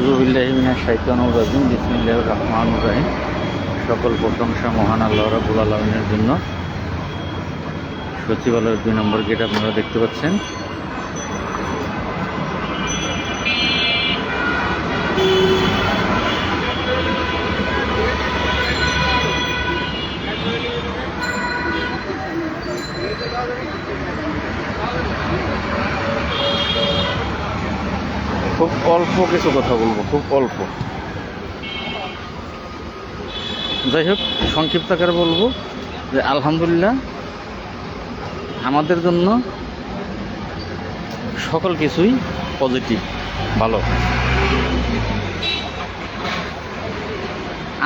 আউজুবিল্লাহিমিনা শাইতানুর রাজিম বিসমিল্লাহির রহমানুর রহিম সকল প্রশংসা মহান আল্লাহ রাবুল আলমিনের জন্য। সচিবালয়ের দুই নম্বর গেট আপনারা দেখতে পাচ্ছেন। খুব অল্প কিছু কথা বলব, খুব অল্প। যাই হোক, সংক্ষিপ্ত আকারে বলব যে আলহামদুলিল্লাহ, আমাদের জন্য সকল কিছুই পজিটিভ ভালো।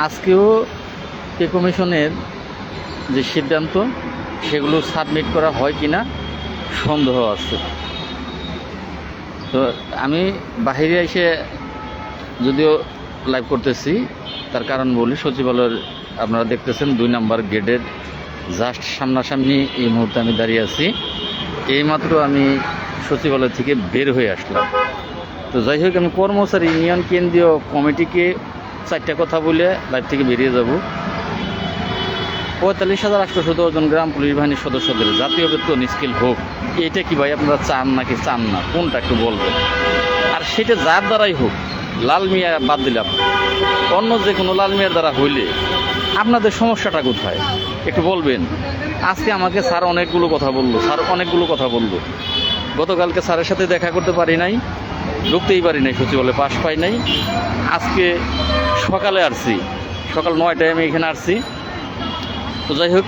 আজকেও পে কমিশনের যে সিদ্ধান্ত, সেগুলো সাবমিট করা হয় কিনা, সন্দেহ আছে। তো আমি বাহিরে এসে যদিও লাইভ করতেছি, তার কারণ বলি, সচিবালয়ের আপনারা দেখতেছেন দুই নাম্বার গেটের জাস্ট সামনাসামনি এই মুহূর্তে আমি দাঁড়িয়ে আছি। এইমাত্র আমি সচিবালয় থেকে বের হয়ে আসলাম। তো যাই হোক, আমি কর্মচারী, ইউনিয়ন কেন্দ্রীয় কমিটিকে চারটা কথা বলে লাইভ থেকে বেরিয়ে যাব। পঁয়তাল্লিশ হাজার আটশো সতেরো জন গ্রাম পুলিশ বাহিনীর সদস্যদের জাতীয় বেতন, স্কিল হোক এটা কি ভাই আপনারা চান নাকি চান না? কোনটা একটু বলবেন? আর সেটা যার দ্বারাই হোক, লাল মিয়া বাদ দিলাম। অন্য যে কোনো লাল মিয়ার দ্বারা হইলে আপনাদের সমস্যাটা কোথায়? একটু বলবেন। আজকে আমাকে স্যার অনেকগুলো কথা বলল। স্যার অনেকগুলো কথা বলল। গতকালকে স্যারের সাথে দেখা করতে পারি নাই, ঢুকতেই পারি নাই, সচিবালয়ে পাশ পাই নাই। আজকে সকালে আসছি। সকাল নয়টায় আমি এখানে আসছি। তো যাই হোক,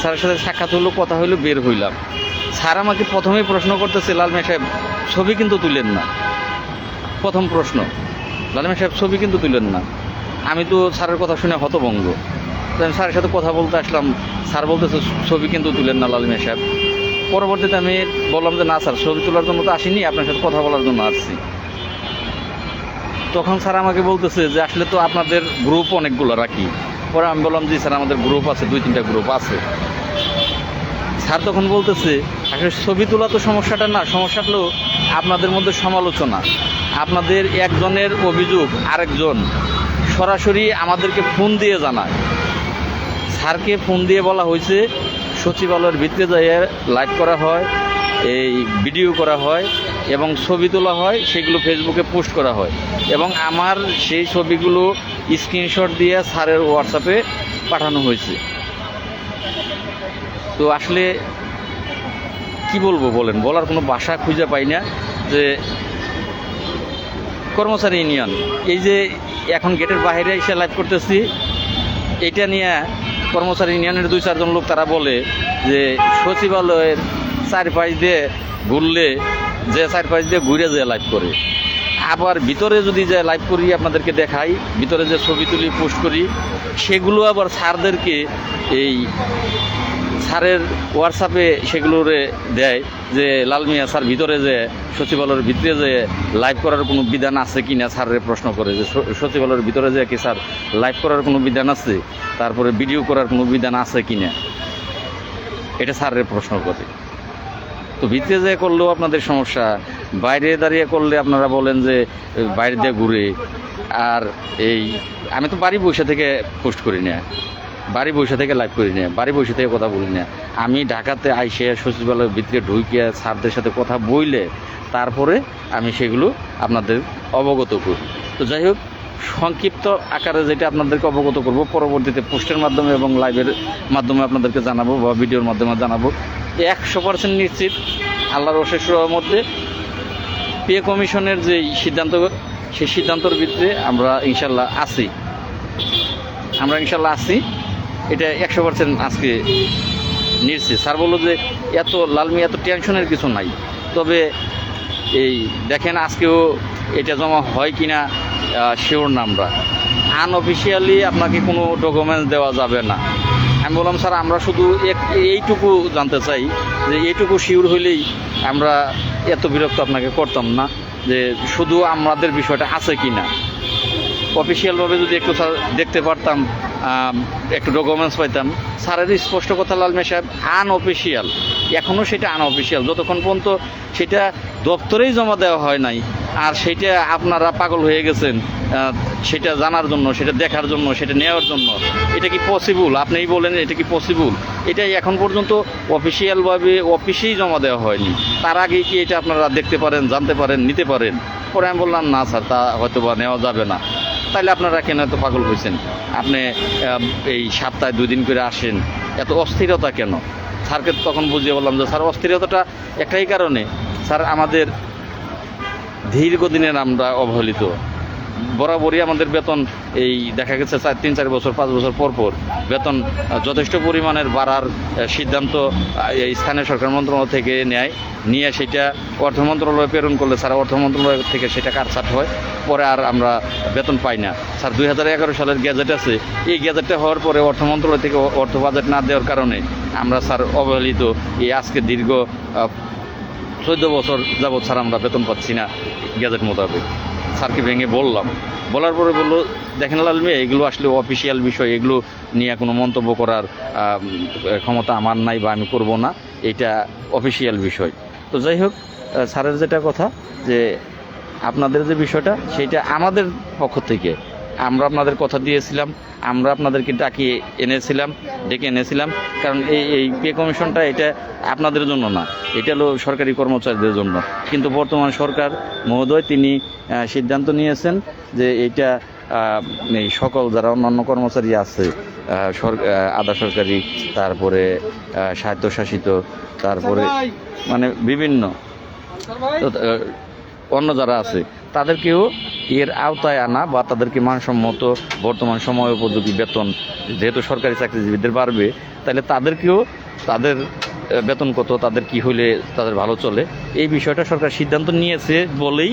স্যারের সাথে সাক্ষাৎ হলো, কথা হইল বের হইলাম। স্যার আমাকে প্রথমেই প্রশ্ন করতেছে লালমিয়া সাহেব, ছবি কিন্তু তুলেন না। প্রথম প্রশ্ন লালমিয়া সাহেব, ছবি কিন্তু তুলেন না। আমি তো স্যারের কথা শুনে হতভঙ্গ। আমি স্যারের সাথে কথা বলতে আসলাম, স্যার বলতেছে, ছবি কিন্তু তুলেন না লালমিয়া সাহেব। পরবর্তীতে আমি বললাম যে, না স্যার, ছবি তোলার জন্য তো আসিনি, আপনার সাথে কথা বলার জন্য আসছি। তখন স্যার আমাকে বলতেছে যে, আসলে তো আপনাদের গ্রুপ অনেকগুলো রাখি। পরে আমি বললাম, জি স্যার, আমাদের গ্রুপ আছে, দুই, তিনটা গ্রুপ আছে। স্যার তখন বলতেছে, আসলে ছবি তোলা তো সমস্যাটা না, সমস্যা হলো আপনাদের মধ্যে সমালোচনা। আপনাদের একজনের অভিযোগ আরেকজন সরাসরি আমাদেরকে ফোন দিয়ে জানায়। স্যারকে ফোন দিয়ে বলা হয়েছে, সচিবালয়ের ভিতরে যাইয়ে লাইভ করা হয়, এই ভিডিও করা হয় এবং ছবি তোলা হয়, সেগুলো ফেসবুকে পোস্ট করা হয়। এবং আমার সেই ছবিগুলো স্ক্রিনশট দিয়ে স্যারের হোয়াটসঅ্যাপে পাঠানো হয়েছে। তো আসলে কি বলব বলেন? বলার কোনো ভাষা খুঁজে পাই না যে কর্মচারী ইউনিয়ন, এই যে এখন গেটের বাইরে এসে লাইভ করতেছি, এটা নিয়ে কর্মচারী ইউনিয়নের দুই চারজন লোক তারা বলে যে সচিবালয়ের চারপাশ দিয়ে ঘুরলে যে চারপাশ দিয়ে ঘুরে যে লাইভ করে। আবার ভিতরে যদি যে লাইভ করি আপনাদেরকে দেখাই, ভিতরে যে ছবি তুলি পোস্ট করি, সেগুলো আবার স্যারদেরকে এই স্যারের হোয়াটসঅ্যাপে সেগুলোরে দেয় যে, লাল মিয়া, স্যার, ভিতরে যে সচিবালয়ের ভিতরে যে লাইভ করার কোনো বিধান আছে কি না স্যারের প্রশ্ন করে যে সচিবালয়ের ভিতরে যে কি, স্যার লাইভ করার কোনো বিধান আছে? তারপরে ভিডিও করার কোনো বিধান আছে কি না এটা স্যারের প্রশ্ন করে। তো ভিতরে যে করলেও আপনাদের সমস্যা বাইরে দাঁড়িয়ে করলে আপনারা বলেন যে বাইরে দিয়ে ঘুরে। আর এই, আমি তো বাড়ি বসে থেকে পোস্ট করি না। বাড়ি বসে থেকে লাইভ করি না। বাড়ি বসে থেকে কথা বলি না। আমি ঢাকাতে আইসে সচিবালয়ের ভিতরে ঢুকিয়ে স্যারদের সাথে কথা বইলে তারপরে আমি সেগুলো আপনাদের অবগত করি। তো যাই হোক, সংক্ষিপ্ত আকারে যেটা আপনাদেরকে অবগত করব, পরবর্তীতে পোস্টের মাধ্যমে এবং লাইভের মাধ্যমে আপনাদেরকে জানাব বা ভিডিওর মাধ্যমে জানাব। একশো পার্সেন্ট নিশ্চিত আল্লাহর অশেষ মধ্যে পে কমিশনের যে সিদ্ধান্ত সেই সিদ্ধান্তর ভিত্তিতে আমরা ইনশাল্লাহ আছি। আমরা ইনশাল্লাহ আছি। এটা একশো পার্সেন্ট আজকে নিচ্ছি স্যার বলল যে এত লালমি এত টেনশনের কিছু নাই। তবে এই দেখেন আজকেও এটা জমা হয় কি না শিওর না আমরা। আনঅফিসিয়ালি আপনাকে কোনো ডকুমেন্টস দেওয়া যাবে না। আমি বললাম, স্যার, আমরা শুধু এইটুকু জানতে চাই যে এইটুকু শিওর হইলেই আমরা এত বিরক্ত আপনাকে করতাম না যে শুধু আমাদের বিষয়টা আছে কি না? অফিসিয়ালভাবে যদি একটু, স্যার, দেখতে পারতাম একটু ডকুমেন্টস পাইতাম, স্যারের স্পষ্ট কথা লালমে সাহেব আনঅফিসিয়াল এখনও সেটা আনঅফিসিয়াল যতক্ষণ পর্যন্ত সেটা দপ্তরেই জমা দেওয়া হয় নাই আর সেটা আপনারা পাগল হয়ে গেছেন সেটা জানার জন্য, সেটা দেখার জন্য, সেটা নেওয়ার জন্য। এটা কি পসিবল আপনিই বলেন, এটা কি পসিবল এটাই এখন পর্যন্ত অফিসিয়ালভাবে অফিসেই জমা দেওয়া হয়নি। তার আগে কি এটা আপনারা দেখতে পারেন, জানতে পারেন, নিতে পারেন? পরে আমি বললাম, না স্যার, তা হয়তো বা নেওয়া যাবে না। তাইলে আপনারা কেন এত পাগল হয়েছেন আপনি এই সপ্তাহে দুই দিন করে আসেন, এত অস্থিরতা কেন? স্যারকে তখন বুঝিয়ে বললাম যে, স্যার, অস্থিরতাটা একটাই কারণে। স্যার, আমাদের দীর্ঘদিনের আমরা অবহেলিত। বরাবরই আমাদের বেতন এই দেখা গেছে চার, তিন, চার বছর, পাঁচ বছর পর পর বেতন যথেষ্ট পরিমাণের বাড়ার সিদ্ধান্ত এই স্থানীয় সরকার মন্ত্রণালয় থেকে নেয়। নিয়ে সেটা অর্থ মন্ত্রণালয়ে প্রেরণ করলে স্যার, অর্থ মন্ত্রণালয় থেকে সেটা কাটছাট হয়? পরে আর আমরা বেতন পাই না। স্যার, দুই হাজার এগারো সালের গ্যাজেট আছে। এই গ্যাজেটটা হওয়ার পরে অর্থ মন্ত্রণালয় থেকে অর্থ বাজেট না দেওয়ার কারণে আমরা, স্যার, অবহেলিত এই আজকে দীর্ঘ চোদ্দ বছর যাবৎ স্যার আমরা বেতন পাচ্ছি না গ্যাজেট মোতাবেক। স্যারকে ভেঙে বললাম। বলার পরে বলল, দেখেন লাল মেয়ে, এগুলো আসলে অফিসিয়াল বিষয়, এগুলো নিয়ে কোনো মন্তব্য করার ক্ষমতা আমার নাই বা আমি করব না। এটা অফিসিয়াল বিষয়। তো যাই হোক স্যারের যেটা কথা যে আপনাদের যে বিষয়টা, সেটা আমাদের পক্ষ থেকে। আমরা আপনাদের কথা দিয়েছিলাম আমরা আপনাদেরকে ডাকিয়ে এনেছিলাম ডেকে এনেছিলাম কারণ এই এই পে কমিশনটা এটা আপনাদের জন্য না এটা হলো সরকারি কর্মচারীদের জন্য। কিন্তু বর্তমান সরকার মহোদয় তিনি সিদ্ধান্ত নিয়েছেন যে আহ, এই সকল যারা অন্যান্য কর্মচারী আছে আধা সরকারি তারপরে স্বায়ত্তশাসিত তারপরে মানে বিভিন্ন অন্য যারা আছে তাদেরকেও এর আওতায় আনা বা তাদেরকে মানসম্মত বর্তমান সময় উপযোগী বেতন, যেহেতু সরকারি চাকরিজীবীদের বাড়বে, তাহলে তাদেরকেও তাদের বেতন কত, তাদের কি হইলে তাদের ভালো চলে? এই বিষয়টা সরকার সিদ্ধান্ত নিয়েছে বলেই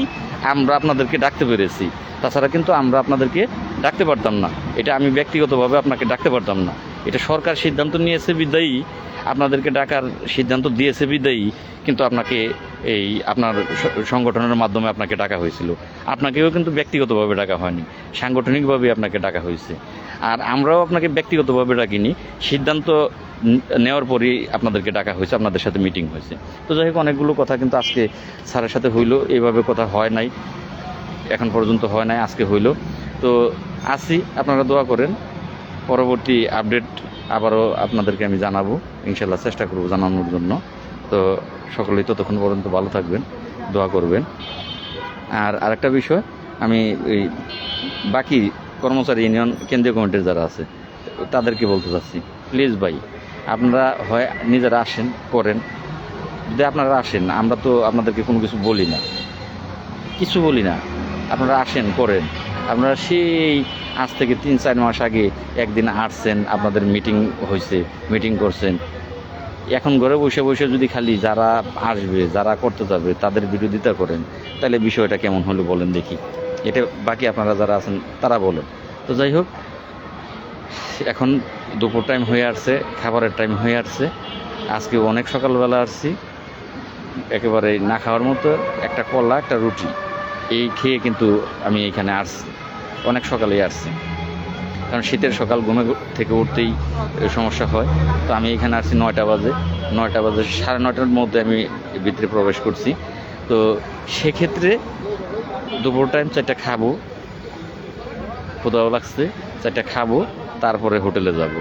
আমরা আপনাদেরকে ডাকতে পেরেছি। তাছাড়া কিন্তু আমরা আপনাদেরকে ডাকতে পারতাম না। এটা আমি ব্যক্তিগতভাবে আপনাকে ডাকতে পারতাম না। এটা সরকার সিদ্ধান্ত নিয়েছে বিদায়ী। আপনাদেরকে ডাকার সিদ্ধান্ত দিয়েছে বিদায়ী, কিন্তু আপনাকে এই আপনার সংগঠনের মাধ্যমে আপনাকে ডাকা হয়েছিল। আপনাকেও কিন্তু ব্যক্তিগতভাবে ডাকা হয়নি, সাংগঠনিকভাবে আপনাকে ডাকা হয়েছে। আর আমরাও আপনাকে ব্যক্তিগতভাবে ডাকিনি, সিদ্ধান্ত নেওয়ার পরই আপনাদেরকে ডাকা হয়েছে, আপনাদের সাথে মিটিং হয়েছে। তো যাই হোক, অনেকগুলো কথা কিন্তু আজকে স্যারের সাথে হইল এইভাবে কথা হয় নাই, এখন পর্যন্ত হয় নাই, আজকে হইল। তো আসি, আপনারা দোয়া করেন। পরবর্তী আপডেট আবারও আপনাদেরকে আমি জানাব। ইনশাল্লাহ চেষ্টা করব জানানোর জন্য। তো সকলেই ততক্ষণ পর্যন্ত ভালো থাকবেন, দোয়া করবেন। আর আরেকটা বিষয়, আমি এই বাকি কর্মচারী ইউনিয়ন কেন্দ্রীয় কমিটির যারা আছে, তাদেরকে বলতে চাচ্ছি, প্লিজ ভাই, আপনারা হয় নিজেরা আসেন, করেন। যদি আপনারা আসেন, আমরা তো আপনাদেরকে কোনো কিছু বলি না। কিছু বলি না। আপনারা আসেন, করেন। আপনারা সেই আজ থেকে তিন, চার মাস আগে একদিন আসছেন, আপনাদের মিটিং হয়েছে মিটিং করছেন। এখন ঘরে বসে বসে যদি খালি যারা আসবে, যারা করতে যাবে, তাদের বিরোধিতা করেন, তাহলে বিষয়টা কেমন হলো বলেন দেখি। এটা বাকি আপনারা যারা আছেন, তারা বলেন। তো যাই হোক, এখন দুপুর টাইম হয়ে আসছে, খাবারের টাইম হয়ে আসছে। আজকে অনেক সকালবেলা আসছি, একেবারে না খাওয়ার মতো একটা কলা, একটা রুটি। এই খেয়ে কিন্তু আমি এখানে আসছি। অনেক সকালেই আসছি। কারণ শীতের সকাল ঘুমে থেকে উঠতেই সমস্যা হয়। তো আমি এখানে আসছি নয়টা বাজে। নয়টা বাজে, সাড়ে নয়টার মধ্যে আমি ভিতরে প্রবেশ করছি। তো সেক্ষেত্রে দুপুর টাইম চারটা খাব। ক্ষুদাও লাগছে, চারটা খাব, তারপরে হোটেলে যাব।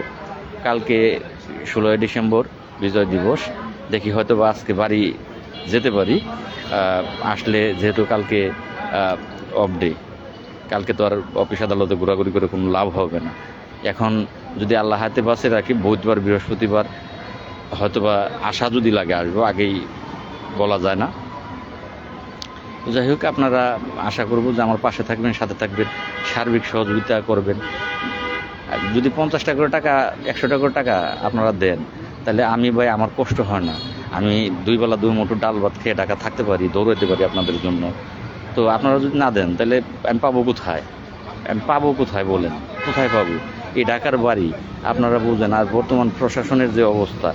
কালকে ষোলোই ডিসেম্বর, বিজয় দিবস। দেখি হয়তো বা আজকে বাড়ি যেতে পারি। আসলে যেহেতু কালকে অফ ডে কালকে তো আর অফিস আদালতে ঘোরাঘুরি করে কোনো লাভ হবে না। এখন যদি আল্লাহ হাতে বাসে রাখি, বুধবার, বৃহস্পতিবার হয়তোবা আশা যদি লাগে আসব, আগেই বলা যায় না। যাই হোক, আপনারা আশা করব যে আমার পাশে থাকবেন, সাথে থাকবেন, সার্বিক সহযোগিতা করবেন। যদি পঞ্চাশ টাকা করে টাকা একশো টাকা করে টাকা আপনারা দেন, তাহলে আমি ভাই, আমার কষ্ট হয় না। আমি দুই বেলা দুই মুঠো ডাল ভাত খেয়ে টাকা থাকতে পারি দৌড়াতে পারি আপনাদের জন্য। তো আপনারা যদি না দেন, তাহলে আমি পাবো কোথায়? আমি পাবো কোথায় বলেন? কোথায় পাবো? এই ঢাকার বাড়ি, আপনারা বুঝেন। আর বর্তমান প্রশাসনের যে অবস্থা,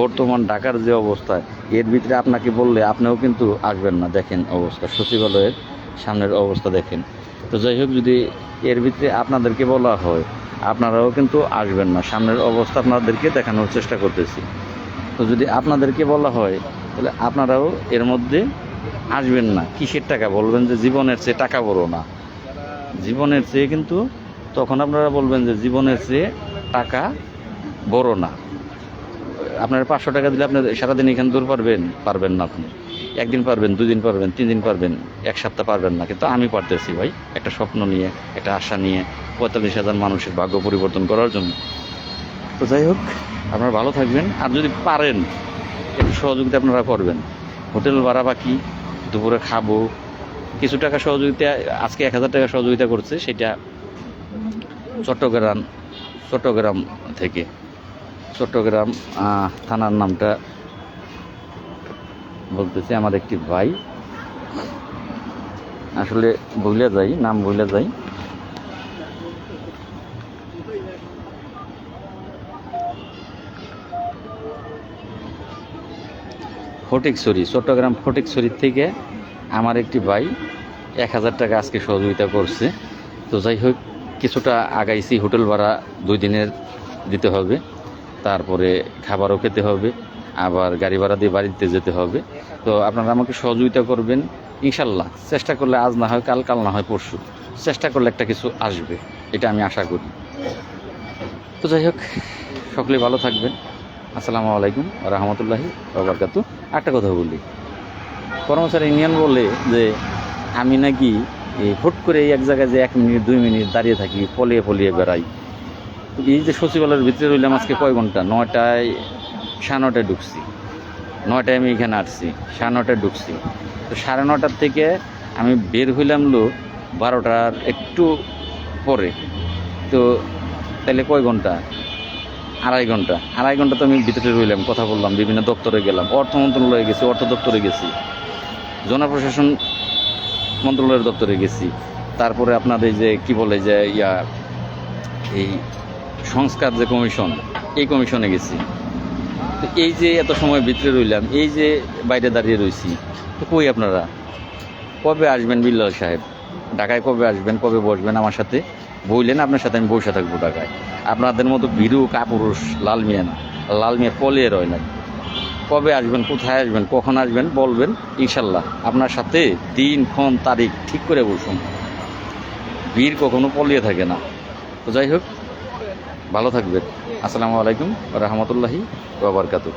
বর্তমান ঢাকার যে অবস্থা, এর ভিতরে আপনাকে বললে আপনিও কিন্তু আসবেন না। দেখেন অবস্থা, সচিবালয়ের সামনের অবস্থা দেখেন। তো যাই হোক, যদি এর ভিতরে আপনাদেরকে বলা হয়, আপনারাও কিন্তু আসবেন না। সামনের অবস্থা আপনাদেরকে দেখানোর চেষ্টা করতেছি। তো যদি আপনাদেরকে বলা হয়, তাহলে আপনারাও এর মধ্যে আসবেন না, কিসের টাকা? বলবেন যে জীবনের চেয়ে টাকা বড় না। জীবনের চেয়ে কিন্তু তখন আপনারা বলবেন যে জীবনের চেয়ে টাকা বড় না। আপনার পাঁচশো টাকা দিলে আপনার সারাদিন এখানে দূর পারবেন পারবেন না আপনি। একদিন পারবেন, দুদিন পারবেন তিন দিন পারবেন, এক সপ্তাহ পারবেন না। কিন্তু আমি পারতেছি ভাই, একটা স্বপ্ন নিয়ে, একটা আশা নিয়ে, পঁয়তাল্লিশ হাজার মানুষের ভাগ্য পরিবর্তন করার জন্য। তো যাই হোক, আপনারা ভালো থাকবেন। আর যদি পারেন, একটু সহযোগিতা আপনারা করবেন। হোটেল ভাড়া বাকি দুপুরে খাব। কিছু টাকা সহযোগিতা, আজকে এক হাজার টাকা সহযোগিতা করছে, সেটা চট্টগ্রাম চট্টগ্রাম থেকে। চট্টগ্রাম থানার নামটা বলতেছি আমার একটি ভাই। আসলে ভুলে যাই, নাম ভুলে যাই। ফটিকছড়ি, চট্টগ্রাম ফটিকছড়ি থেকে আমার একটি ভাই এক হাজার টাকা আজকে সহযোগিতা করছে। তো যাই হোক, কিছুটা আগাইছি, হোটেল ভাড়া দুই দিনের দিতে হবে। তারপরে খাবারও খেতে হবে, আবার গাড়ি ভাড়া দিয়ে বাড়িতে যেতে হবে। তো আপনারা আমাকে সহযোগিতা করবেন, ইনশাল্লাহ। চেষ্টা করলে আজ না হয়, কাল কাল না হয় পরশু। চেষ্টা করলে একটা কিছু আসবে, এটা আমি আশা করি। তো যাই হোক, সকলে ভালো থাকবেন। আসসালামু আলাইকুম রহমতুল্লাহি বাবরকাতু একটা কথা বলি। কর্মচারী ইউনিয়ন বলে যে আমি নাকি হুট করে এক জায়গায় যে এক মিনিট, দুই মিনিট দাঁড়িয়ে থাকি, পলিয়ে পলিয়ে বেড়াই। এই যে সচিবালয়ের ভিতরে রইলাম আজকে কয় ঘণ্টা? নয়টায়, সাড়ে নটায় ঢুকছি। নয়টায় আমি এখানে আসছি, সাড়ে নটায় ঢুকছি। তো সাড়ে নটার থেকে আমি বের হইলাম লো বারোটার একটু পরে। তো তাহলে কয় ঘণ্টা? আড়াই ঘণ্টা। আড়াই ঘণ্টা তো আমি ভিতরে রইলাম, কথা বললাম, বিভিন্ন দপ্তরে গেলাম, অর্থ মন্ত্রণালয়ে গেছি, অর্থ দপ্তরে গেছি। জনপ্রশাসন মন্ত্রণালয়ের দপ্তরে গেছি। তারপরে আপনাদের যে, কি বলে যে, ইয়া, এই সংস্কার যে কমিশন, এই কমিশনে গেছি। তো এই যে এত সময় ভিতরে রইলাম, এই যে বাইরে দাঁড়িয়ে রয়েছি তো কই আপনারা? কবে আসবেন বিল্লাল সাহেব? ঢাকায় কবে আসবেন, কবে বসবেন আমার সাথে? বইলেন, আপনার সাথে আমি বসে থাকব ঢাকায়। আপনাদের মতো বিরু কাপুরুষ লাল মিয়া না। লাল মিয়া পলিয়ে রয় না কবে আসবেন, কোথায় আসবেন, কখন আসবেন বলবেন, ইনশাল্লাহ। আপনার সাথে দিন, ক্ষণ, তারিখ ঠিক করে বসুন। ভিড় কখনো পলিয়ে থাকে না। তো যাই হোক, ভালো থাকবেন। আসসালামু আলাইকুম রহমতুল্লাহি বাবরকাতু